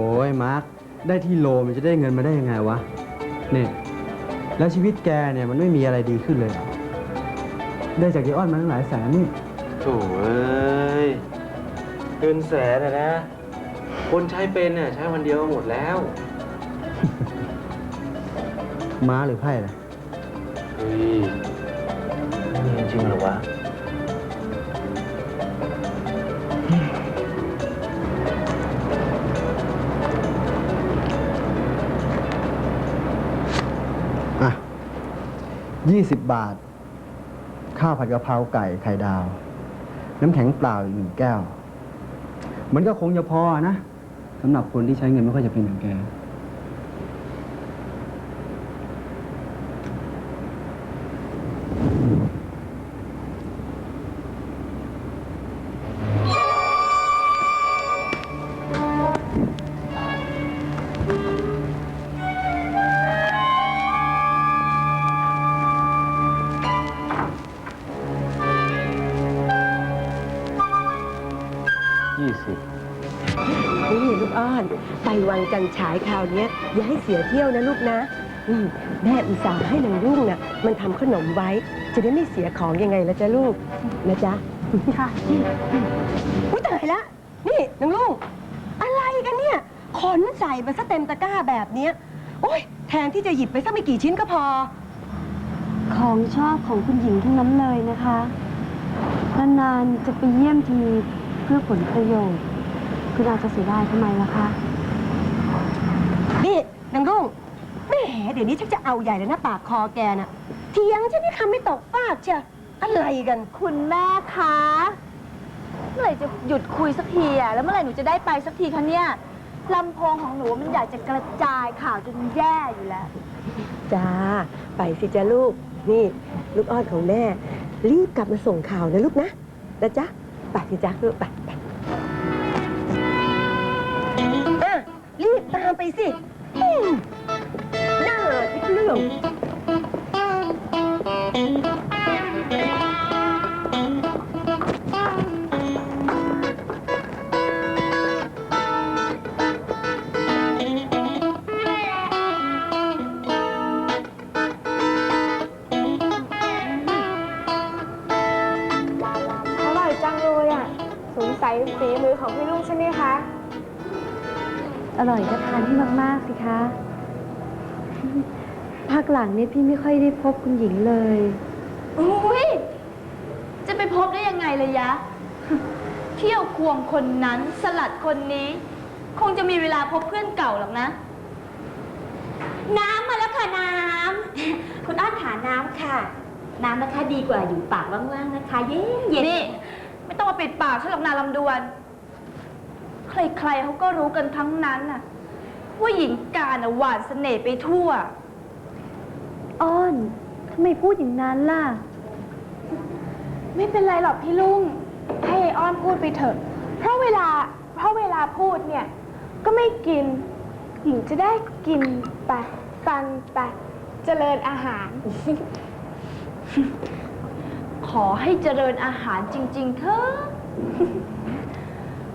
โอ้ยมาร์คได้ที่โลมันจะได้เงินมาได้ยังไงวะเนี่ยแล้วชีวิตแกเนี่ยมันไม่มีอะไรดีขึ้นเลยเหรอได้จากยายอ้อนมาตั้งหลายแสนนี่โถ่เอ้ยเงินแสนอะนะ คนใช้เป็นน่ะใช้วันเดียวก็หมดแล้ว ม้าหรือไพ่ล่ะ เฮ้ย ยี่สิบาท ข้าวผัดกะเพราไก่ไข่ดาว น้ำแข็งเปล่าอีกหนึ่งแก้ว มันก็คงจะพอนะสำหรับคนที่ใช้เงินไม่ค่อยจะเป็นอย่างแก ฉายคราวเนี้ยอย่าให้เสียเที่ยวนะลูกนะนี่แม่อุตส่าห์ให้นางรุ่งน่ะมันทำขนมไว้ จะได้ไม่เสียของยังไงละจ๊ะลูกนะจ๊ะค่ะอุ้ยตายละนี่นางรุ่งอะไรกันเนี่ยขนใส่ไปซะเต็มตะกร้าแบบเนี้ยโอ้ยแทนที่จะหยิบไปสักไม่กี่ชิ้นก็พอ ของชอบของคุณหญิงทั้งนั้นเลยนะคะ นานๆจะไปเยี่ยมทีเพื่อผลประโยชน์ คุณอาจจะเสียดายทำไมล่ะคะ นี่นางรุ่งแหมเดี๋ยวนี้ชักจะเอาใหญ่เลยนะปากคอแกน่ะเถียงฉันนี่คำไม่ตกฟากเชียวอะไรกัน คุณแม่คะ เมื่อไหร่จะหยุดคุยสักทีอะแล้วเมื่อไหร่หนูจะได้ไปสักทีคะเนี่ยลำโพงของหนูมันอยากจะกระจายข่าวจนแย่อยู่แล้ว จ้า ไปสิจ้าลูก นี่ ลูกอ้อนของแม่ รีบกลับมาส่งข่าวนะลูกนะนะจ๊ะไปสิจ้าลูกไปไป อะรีบตามไปสิ อืม หลังเนี่ยพี่ไม่ค่อยได้พบคุณหญิงเลย อุ้ยจะไปพบได้ยังไงเลยยะ เที่ยวควงคนนั้นสลัดคนนี้ คงจะมีเวลาพบเพื่อนเก่าหรอกนะ น้ำมาแล้วค่ะน้ำ คุณอ้อนหาน้ำค่ะ น้ำนะคะดีกว่าอยู่ปากว่างๆนะคะ เย็นเย็นนี่ ไม่ต้องมาปิดปากฉันหรอกนาลำดวน ใครๆเขาก็รู้กันทั้งนั้นน่ะ ว่าหญิงการน่ะหวานเสน่ห์ไปทั่ว อ้อนทำไมพูดอย่างนั้นล่ะ ไม่เป็นไรหรอกพี่ลุง ให้ไออ้อนพูดไปเถอะ เพราะเวลา เพราะเวลาพูดเนี่ย ก็ไม่กิน หญิงจะได้กินไปฟันไปเจริญอาหาร ขอให้เจริญอาหารจริง ๆ เถอะ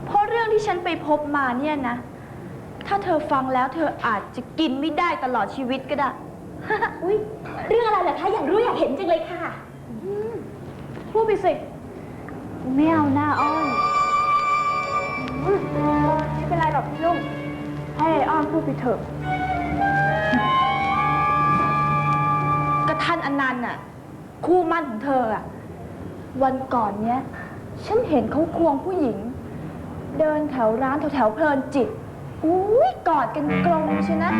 เพราะเรื่องที่ฉันไปพบมาเนี่ยนะ ถ้าเธอฟังแล้วเธออาจจะกินไม่ได้ตลอดชีวิตก็ได้ อุ้ยเรื่องอะไรเหรอคะ อยากรู้อยากเห็นจังเลยค่ะพูดไปสิ ไม่เอาหน้าอ้อนไม่เป็นไรหรอกพี่ลุงให้ไออ้อนพูดไปเถอะ ก็ท่านอนันต์น่ะ คู่มั่นของเธออะวันก่อนเนี้ย ฉันเห็นเขาควงผู้หญิง เดินแถวร้านแถวแถวๆเพลินจิต อุ้ยกอดกันกลมใช่นะ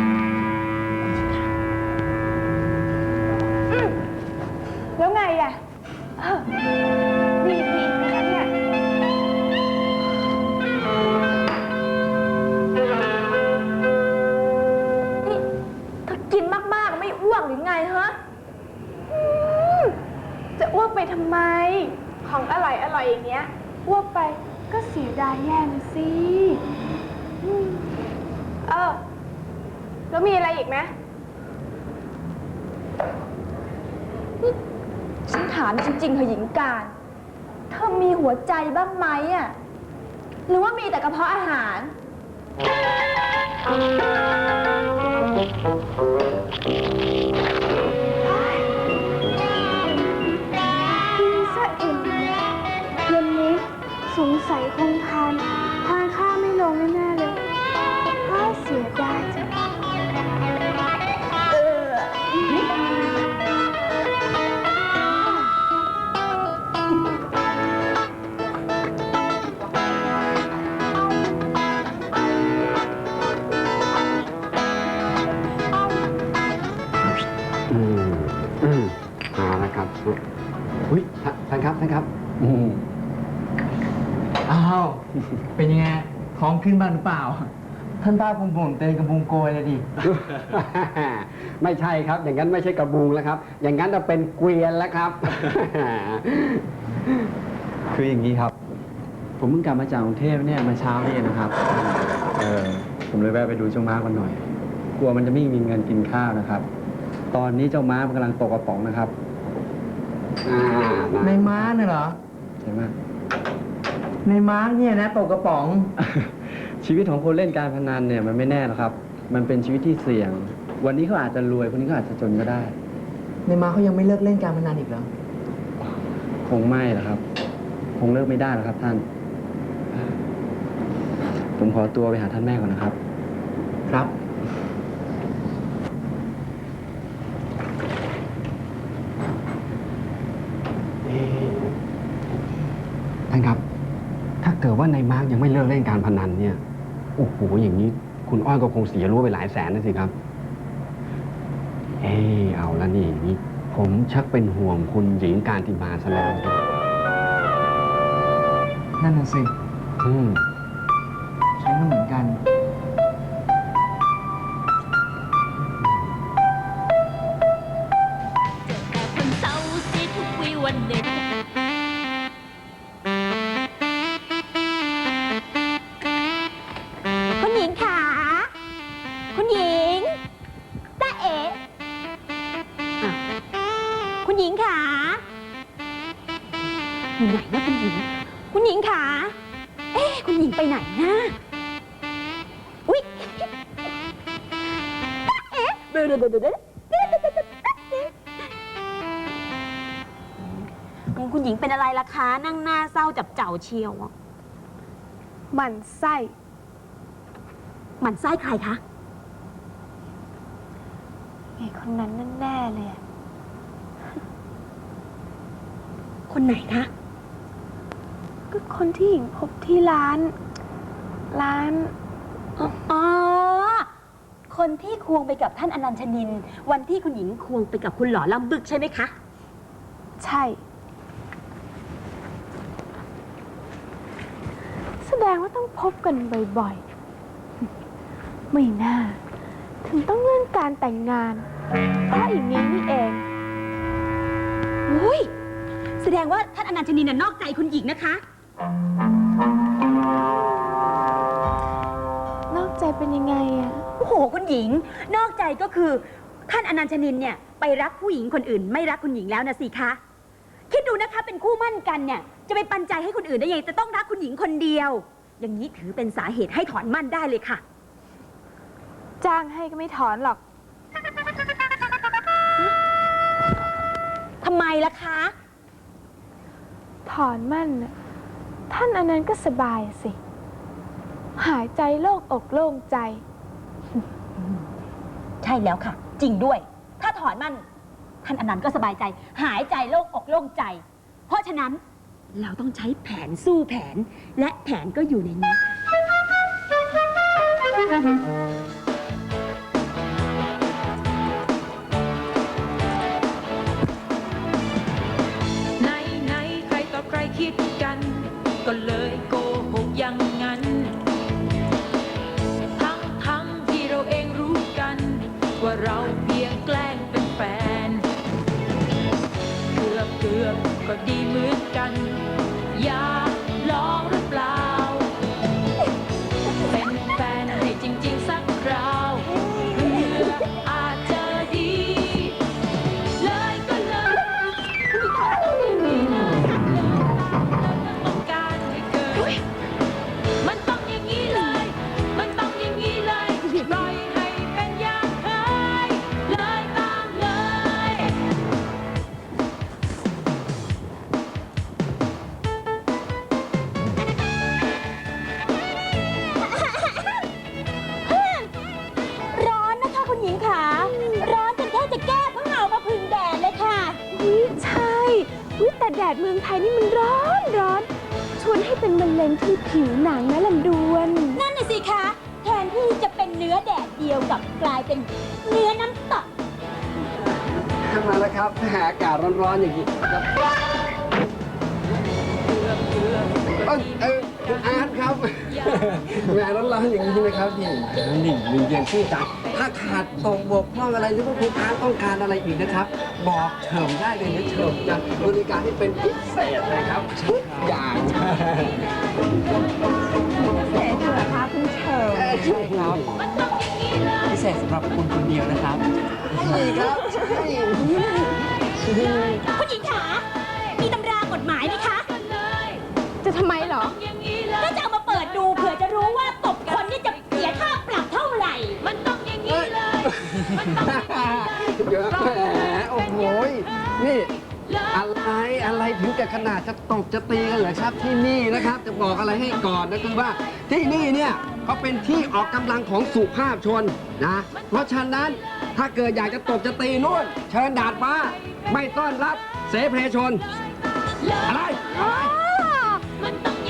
วใจบ้างไหมอะ หรือว่ามีแต่กระเพาะอาหาร ท่านท่านครับท่านครับอืมอ้าว เป็นยังไงท้องขึ้นบ้างหรือเปล่า ท่านป้าคงบ่นเตนกระบุงโกยเลยดิ ไม่ใช่ครับ อย่างนั้นไม่ใช่กระบุงแล้วครับ อย่างนั้นจะเป็นเกวียนแล้วครับ คืออย่างนี้ครับ ผมเพิ่งกลับมาจากกรุงเทพเนี่ยมาเช้านี่นะครับ เออผมเลยแวะไปดูเจ้าม้ากันหน่อย กลัวมันจะไม่มีเงินกินข้าวนะครับ ตอนนี้เจ้าม้ามันกำลังตกกระป๋องนะครับ อ่าในนะม้าเนี่ยเหรอ ใช่ไหมในม้าเนี่ยนะตกกระป๋อง ชีวิตของคนเล่นการพนันเนี่ยมันไม่แน่หรอกครับ มันเป็นชีวิตที่เสี่ยง วันนี้เขาอาจจะรวยวันนี้เขาอาจจะจนก็ได้ ในม้าเขายังไม่เลิกเล่นการพนันอีกเหรอ คงไม่หรอกครับ คงเลิกไม่ได้หรอกครับ ท่าน ผมขอตัวไปหาท่านแม่ก่อนนะครับ ครับ ท่านครับ ถ้า เกิดว่าในายมาร์กยังไม่เลิกเล่นการพนันเนี่ยโอ้โหอย่างนี้ คุณอ้อยก็คงเสียรู้ไปหลายแสนนะสิครับ เอ้ยเอาละนี่อย่างนี้ผมชักเป็นห่วงคุณหญิงการติมาซะแล้วนั่นน่ะสิ อืม นั่งหน้าเศร้าจับเจ้าเชียวอะหมันไส้หมันไส้ใครคะ ไอ้คนนั้นแน่ๆเลยอะคนไหนคะ ก็คนที่หญิงพบที่ร้าน ร้าน อ๋อ คนที่ควงไปกับท่านอนันชนิน วันที่คุณหญิงควงไปกับคุณหล่อลำบึกใช่ไหมคะ ใช่ แสดงว่าต้อง พบกันบ่อยๆ ไม่น่า ถึงต้องเลื่อนการแต่งงาน เพราะอย่างนี้นี่เอง อุ้ยแสดงว่าท่านอนันชนินน่ะนอกใจคุณหญิงนะคะ นอกใจเป็นยังไงอะ โอ้โหคุณหญิง นอกใจก็คือ ท่านอนันชนินเนี่ยไปรักผู้หญิงคนอื่น ไม่รักคุณหญิงแล้วนะสิคะ คิดดูนะคะเป็นคู่มั่นกันเนี่ยจะไปปันใจให้คนอื่นได้ยังไงจะต้องรักคุณหญิงคนเดียว อย่างนี้ถือเป็นสาเหตุให้ถอนมั่นได้เลยค่ะ จ้างให้ก็ไม่ถอนหรอก ทำไมล่ะคะ ถอนมั่นน่ะท่านอันนั้นก็สบายสิ หายใจโล่งอกโล่งใจ ใช่แล้วค่ะ จริงด้วย ถ้าถอนมั่น ท่านอนันต์ก็สบายใจ หายใจโล่งอกโล่งใจ เพราะฉะนั้น เราต้องใช้แผนสู้แผน และแผนก็อยู่ในนี้ อนๆอย่างนี้ครับเอ้ยเอ้ยคุณอาร์ตครับแหมร้อนๆอย่างนี้นะครับพี่นี่มีเรียนชื่อจังถ้าขาดตกบกพร่องอะไรหรือว่าคุณอาร์ตต้องการอะไรอีกนะครับ บอกเฉิมได้เลยนะเฉิมจะบริการให้เป็นพิเศษเลยครับทุกอย่างเสร็จเหรอคะคุณเฉิมใช่ครับพิเศษสำหรับคุณคนเดียวนะครับใช่ครับใช่ คุณหญิงขามีตำรากฎหมายไหมคะ จะทำไมเหรอ ก็จะเอามาเปิดดูเผื่อจะรู้ว่าตบคนนี่จะเสียค่าปรับเท่าไหร่ มันต้องอย่างนี้เลยเดี๋ยวแหมโอ้โหนี่ อะไรอะไรถึงกับขนาดจะตบจะตีกันเหรอครับที่นี่นะครับ จะบอกอะไรให้ก่อนนะคือว่าที่นี่เนี่ย เขาเป็นที่ออกกำลังของสุภาพชนนะ เพราะฉะนั้นถ้าเกิดอยากจะตบจะตีนู่น เชิญดาดฟ้า ไม่ต้อนรับเสเพชน อะไรอะไร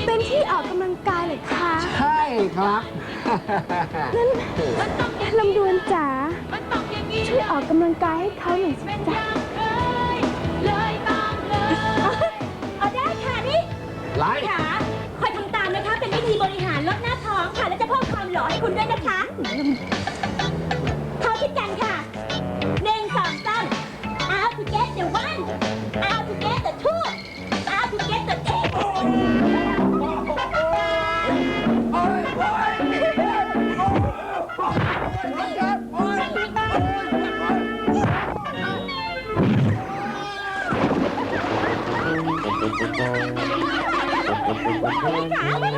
เป็นที่ออกกำลังกายเหรอคะใช่ครับลำดวนจ๋าช่วยออกกำลังกายให้เขาหน่อยสิจ๊ะเอาได้ค่ะนี่ไรขา ธีบริหารลดหน้าท้องค่ะ และจะเพิ่มความหล่อให้คุณด้วยนะคะเขาคิดกันค่ะหนึ่งสองสาม How to get the one How to get the two How to get the three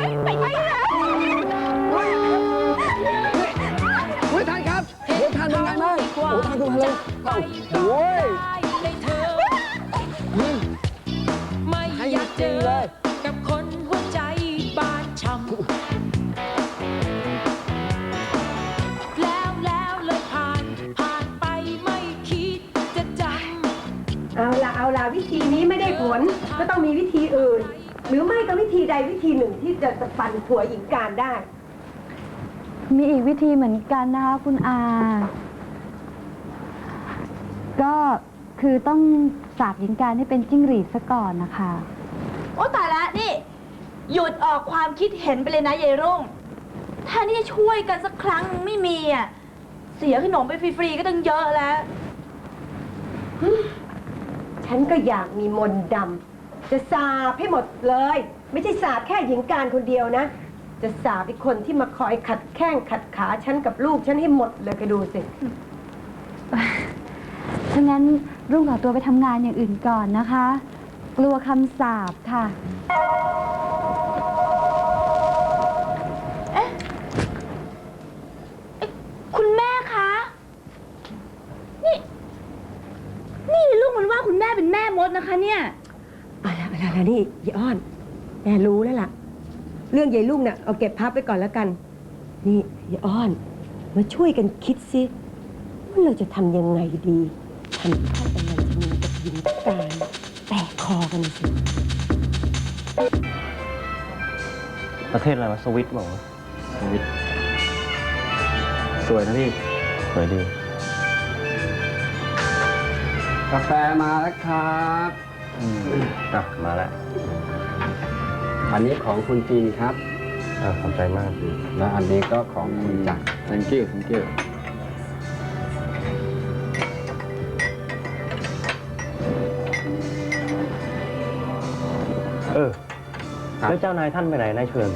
เโอ้ยท่านดูมาเลยโอ้ยไม่อยากเจอกับคนหัวใจบานช้ำแล้วแล้วเลยผ่านผ่านไปไม่คิดจะจำเอาละเอาละวิธีนี้ไม่ได้ผลก็ต้องมีวิธีอื่น หรือไม่ก็วิธีใดวิธีหนึ่งที่จะปั่นผัวหญิงการได้ มีอีกวิธีเหมือนกันนะคะคุณอา ก็คือต้องสาบหญิงการให้เป็นจิ้งหรีดซะก่อนนะคะ โอ้ตายละนี่ หยุดออกความคิดเห็นไปเลยนะยายรุ่งถ้านี่จะช่วยกันสักครั้งนึงไม่มีอะ เสียขนมไปฟรีๆก็ตั้งเยอะแล้ว ฉันก็อยากมีมนต์ดำจะสาบให้หมดเลย ไม่ใช่สาบแค่หญิงการคนเดียวนะ จะสาบอีกคนที่มาคอยขัดแข้งขัดขาฉันกับลูกฉันให้หมดเลยก็ดูสิ ฉะนั้นรุ่งขอตัวไปทำงานอย่างอื่นก่อนนะคะ กลัวคำสาปค่ะ คุณแม่คะ นี่ นี่ลูกมันว่าคุณแม่เป็นแม่มดนะคะเนี่ยอะไรอะไรอะไรนี่ยายอ้อน แม่รู้แล้วล่ะ เรื่องยายลุงเนี่ยเอาเก็บพับไปก่อนแล้วกัน นี่ยายอ้อน มาช่วยกันคิดสิว่าเราจะทำยังไงดี ทำให้ท่านอนันต์ชนีกับหญิงการแตกคอกันสิ ประเทศอะไรวะสวิตบอกว่าวะสวิตสวยนะพี่ สวยดี กาแฟมาแล้วครับอะมาแล้ว อันนี้ของคุณจีนครับ อะขอบใจมาก แล้วอันนี้ก็ของคุณจักร thank you thank you เจ้านายท่านไปไหนนายเชิง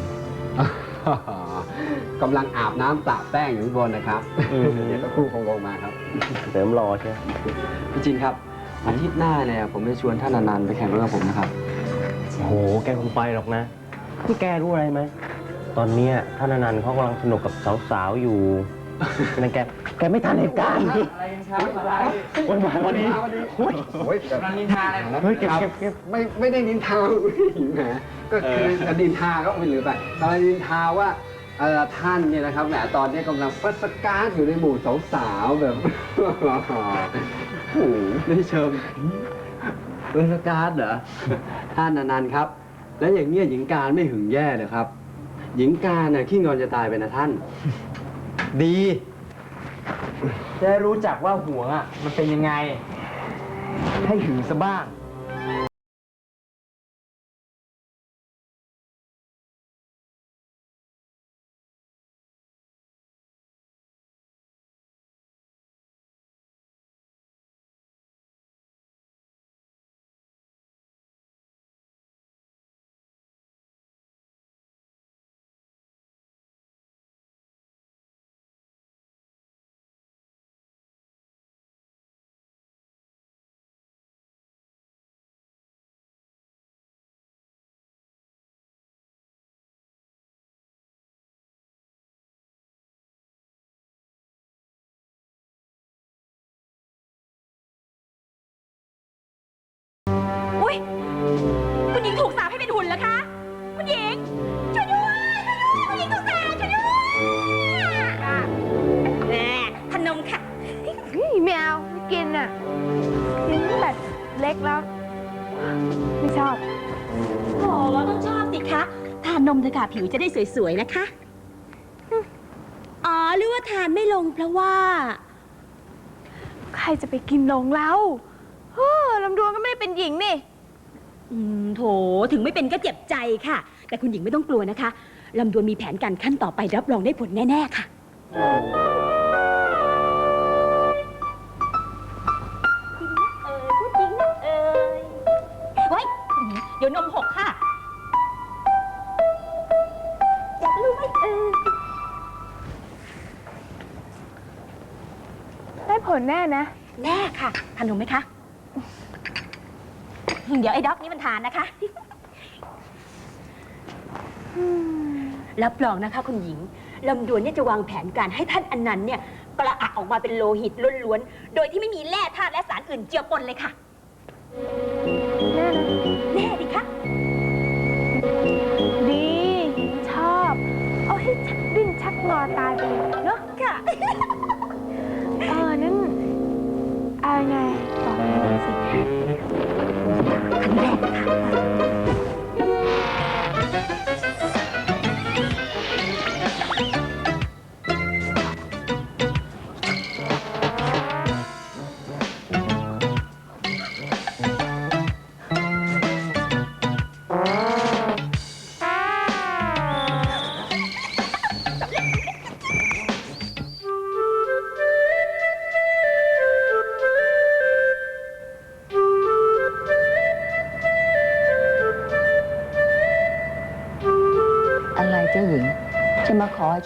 กำลังอาบน้ำประแป้งอยู่ข้างบนนะครับ อืม เดี๋ยวก็ครู่คงลงมาครับ เสริมรอใช่ไหมพี่จินครับ อาทิตย์หน้าเนี่ยผมจะชวนท่านอนันต์ไปแข่งรถกับผมนะครับ โอ้โห แกคงไปหรอกนะนี่แกรู้อะไรไหม ตอนเนี้ยท่านอนันต์เขากำลังสนุกกับสาวๆอยู่ นั่นแก แกไม่ทันเหตุการณ์ที่อะไรกันครับอะไรวันวานวันนี้โอ้ยโอ้ยแต่กำลังนินทาอะไรผมเฮ้ยเก็บเก็บเก็บไม่ไม่ได้นินทาแหมก็คือจะนินทาก็ไม่หรือไปกำลังนินทาว่าเอ่อท่านเนี่ยนะครับแหมตอนนี้กำลังฟัสการ์ดอยู่ในหมู่สาวๆแบบโอ้โหนี่เชิมเออสการ์ดเหรอท่านอนันต์ครับ แล้วอย่างเงี้ยหญิงการไม่หึงแย่เลยครับ หญิงการน่ะขี้งอนจะตายไปนะท่าน ดี จะได้รู้จักว่าหัวอะ มันเป็นยังไง ให้หึงซะบ้าง ค่ะผิวจะได้สวยๆ นะคะ อ๋อ หรือว่าทานไม่ลงเพราะว่า ใครจะไปกินลงเราเฮ้อลำดวงก็ไม่ได้เป็นหญิงนี่ อืมโถถึงไม่เป็นก็เจ็บใจค่ะ แต่คุณหญิงไม่ต้องกลัวนะคะลำดวนมีแผนการขั้นต่อไปรับรองได้ผลแน่ ๆ ค่ะ ได้ผลแน่นะ แน่ค่ะทานนมไหมคะ เดี๋ยวไอ้ด็อกนี่มันทานนะคะ รับรองนะคะ คุณหญิงลำดวนเนี่ยจะวางแผนการให้ท่านอนันต์เนี่ยกระอักออกมาเป็นโลหิตล้วนๆ โดยที่ไม่มีแร่ธาตุและสารอื่นเจือปนเลยค่ะ แน่นะแน่ดิคะดี ชอบ เอาให้ชักดิ้นชักงอตายไปเลยเนาะค่ะ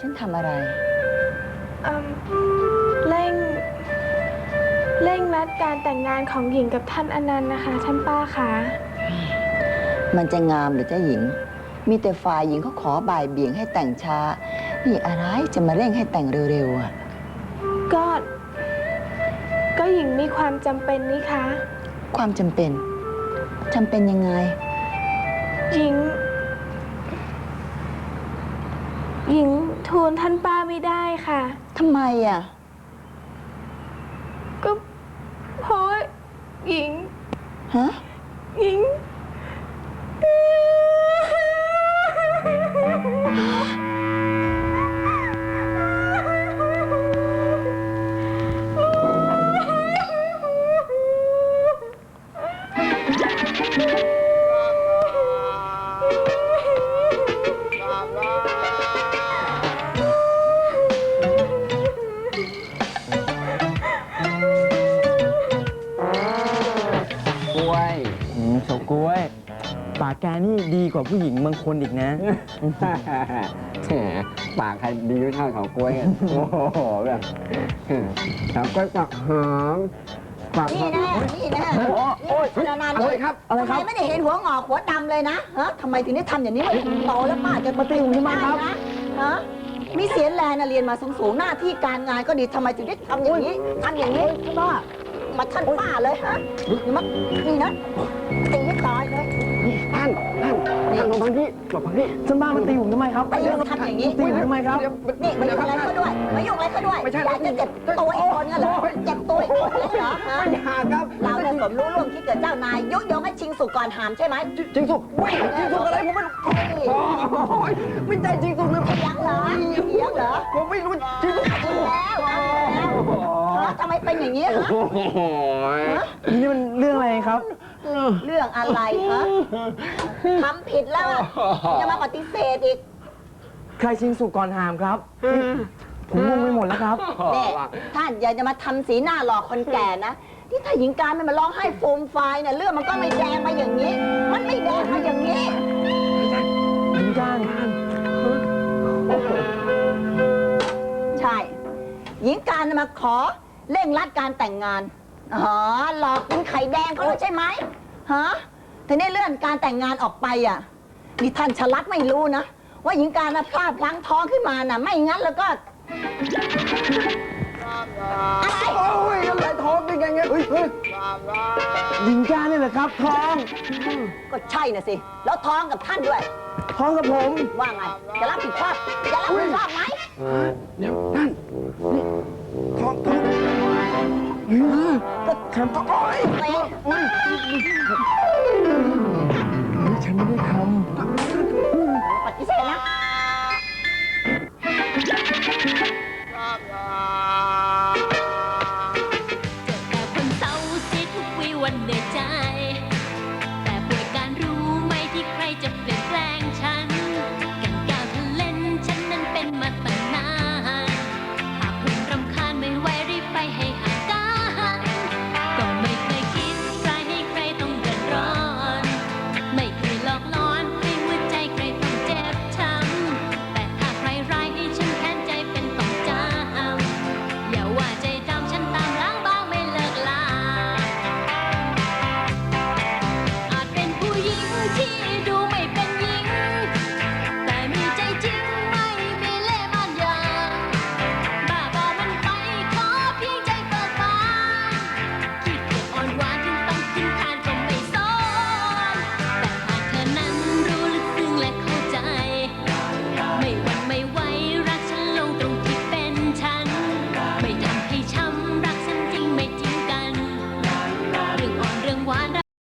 ฉันทำอะไร เอิ่มเร่ง เร่งรัดการแต่งงานของหญิงกับท่านอนันต์นะคะ ท่านป้าคะมันจะงามเหรือเจ้าหญิง มีแต่ฝ่ายหญิงเขาขอบ่ายเบี่ยงให้แต่งช้า นี่อะไรจะมาเร่งให้แต่งเร็วๆอะ ก็ ก็หญิงมีความจำเป็นนี่คะ ความจำเป็นจำเป็นยังไง หญิง หญิง ทูลท่านป้าไม่ได้ค่ะ ทำไมอะ ก็เพราะว่าหญิง ฮะ บางคนอีกนะ แหมปากใครดีไม่เท่าเขากล้วยกันโอ้โหแบบเขากล้วยปักหอมปากหนี่อมแน่นี่แน่โอ้โอ้ยนานๆอะไรครับอะไรครับ ทำไมไม่ได้เห็นหัวงอกหัวดำเลยนะฮะทำไมถึงได้ทำอย่างนี้ไม่โตแล้วป้าจะมาติวทำไมครับฮะมีเสียนแรงนะเรียนมาสูงๆหน้าที่การงานก็ดีทำไมถึงได้ทำอย่างนี้ทำอย่างนี้ป้ามาท่านป้าเลยฮะนี่มานี่นะตี พังที่หลบพังที่ฉันบ้ามันตีผมทำไมครับตีทำอย่างนี้ตีผมทำไมครับ นี่มายุ่งอะไรเขาด้วยมายุ่งอะไรเขาด้วยไม่ใช่อยากจะเจ็บตัวอีกคนงั้นเหรอเจ็บตัวอีกคนเลยเหรอฮะไม่อยากครับเราเนี่ยสมรู้ร่วมคิดกับเจ้านายยุยงให้ชิงสุกก่อนหามใช่ไหมจริงสุกไม่จริงสุกอะไรผมไม่รู้โอ้ยไม่ได้จริงสุกเลยเถียงเหรอเถียงเหรอผมไม่รู้จริงสุกเอาแล้วเอาแล้วทำไมเป็นอย่างนี้ฮะโอ้ยนี่มันเรื่องอะไรครับ เรื่องอะไรฮะทำผิดแล้วอะจะมาปฏิเสธอีก ใครชิงสุกก่อนหามครับ ผมงงไปหมดแล้วครับ เนี่ยท่านอย่าจะมาทำสีหน้าหลอกคนแก่นะ ที่ถ้าหญิงการมันมาร้องไห้โฟมไฟายเนี่ยเรื่องมันก็ไม่แดงมาอย่างนี้ มันไม่แดงมาอย่างนี้ หญิงการใช่ หญิงการมาขอเร่งรัดการแต่งงาน อ๋อหลอกกินไข่แดงเขาแล้วใช่ไหมฮะถึงได้เลื่อนการแต่งงานออกไปอะนี่ท่านฉลัดไม่รู้นะ ว่าหญิงการนะพลาดพลั้งท้องขึ้นมาน่ะ ไม่งั้นแล้วก็อะไรโอ้ยอะไรท้องได้ไงเนี่ยเฮ้ยเฮ้ยหญิงการนี่แหละครับท้องก็ใช่น่ะสิ แล้วท้องกับท่านด้วย ท้องกับผม ว่าไง จะรับผิดชอบ จะรับผิดชอบไหมเดี๋ยวนั่นท้องท้อง ก็ทำโอ๊ยเตะฉันไม่ได้ทำ